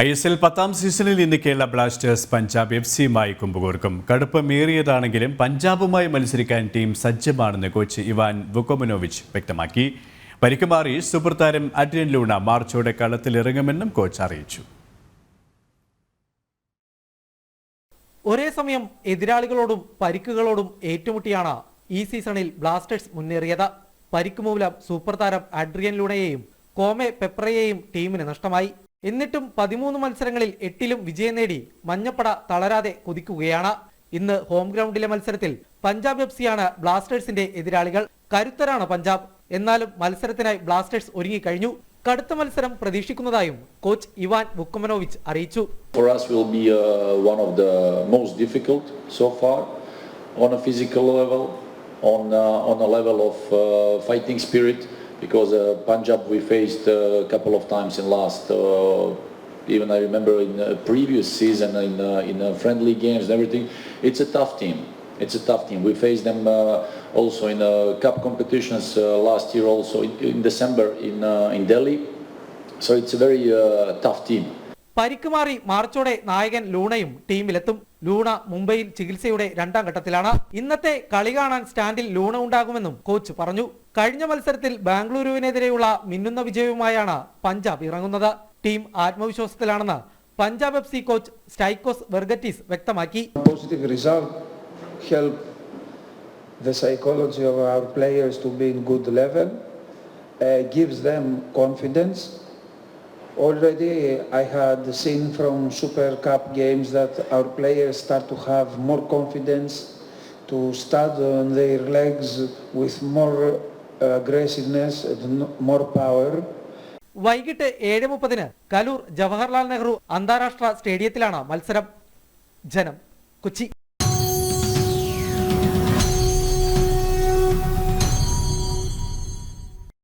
I S L പത്താം സീസണിൽ ഇന്ന് കേരള ബ്ലാസ്റ്റേഴ്സ് പഞ്ചാബ് എഫ് സിയുമായി കുമ്പുകോർക്കും. കടുപ്പമേറിയതാണെങ്കിലും പഞ്ചാബുമായി മത്സരിക്കാൻ ടീം സജ്ജമാണെന്ന് കോച്ച് ഇവാൻ വുക്കോമനോവിച്ച് വ്യക്തമാക്കി. പരിക്കുമാറി സൂപ്പർ താരം അഡ്രിയൻ ലൂണ മാർച്ചോടെ കളത്തിലിറങ്ങുമെന്നും കോച്ച് അറിയിച്ചു. ഒരേ സമയം എതിരാളികളോടും പരിക്കുകളോടും ഏറ്റുമുട്ടിയാണ് ഈ സീസണിൽ ബ്ലാസ്റ്റേഴ്സ് മുന്നേറിയത്. പരിക്കുമൂലം സൂപ്പർ താരം അഡ്രിയൻ ലൂണയെയും കോമെ പെപ്രയെയും ടീമിന് നഷ്ടമായി. എന്നിട്ടും പതിമൂന്ന് മത്സരങ്ങളിൽ എട്ടിലും വിജയം നേടി മഞ്ഞപ്പട തളരാതെ കുതിക്കുകയാണ്. ഇന്ന് ഹോം ഗ്രൗണ്ടിലെ മത്സരത്തിൽ പഞ്ചാബ് എഫ് സിയാണ് ബ്ലാസ്റ്റേഴ്സിന്റെ എതിരാളികൾ. കരുത്തരാണ് പഞ്ചാബ്. എന്നാലും മത്സരത്തിനായി ബ്ലാസ്റ്റേഴ്സ് ഒരുങ്ങിക്കഴിഞ്ഞു. കടുത്ത മത്സരം പ്രതീക്ഷിക്കുന്നതായും കോച്ച് ഇവാൻ ബുക്കമനോവിച്ച് അറിയിച്ചു. On a physical level, on uh, on a level of uh, fighting spirit. Because uh, Punjab we faced uh, a couple of times in last, uh, even I remember in uh, previous season in uh, in uh, friendly games and everything. It's a tough team. It's a tough team. We faced them uh, also in uh, cup competitions uh, last year, also in, in December in uh, in Delhi. So it's a very uh, tough team. പരിക്ക് മാറി മാർച്ചോടെ നായകൻ ലൂണയും ടീമിലെത്തും Luna മുംബൈയിൽ ചികിത്സയുടെ രണ്ടാം ഘട്ടത്തിലാണ്. ഇന്നത്തെ കളി കാണാൻ സ്റ്റാൻഡിൽ ലൂണ ഉണ്ടാകുമെന്നും കോച്ച് പറഞ്ഞു. കഴിഞ്ഞ മത്സരത്തിൽ ബാംഗ്ലൂരുവിനെതിരെയുള്ള മിന്നുന്ന വിജയവുമായാണ് പഞ്ചാബ് ഇറങ്ങുന്നത്. Team ആത്മവിശ്വാസത്തിലാണെന്ന് Punjab F C coach Staikos Vergetis വ്യക്തമാക്കി. Positive result help. Already I had seen from Super Cup games that our players start to have more confidence, to stand on their legs with more uh, aggressiveness and more power. വൈകിട്ട് ഏഴ് മുപ്പതിന് കലൂർ ജവഹർലാൽ നെഹ്റു അന്താരാഷ്ട്ര സ്റ്റേഡിയത്തിലാണ് മത്സരം ജനം കൊച്ചി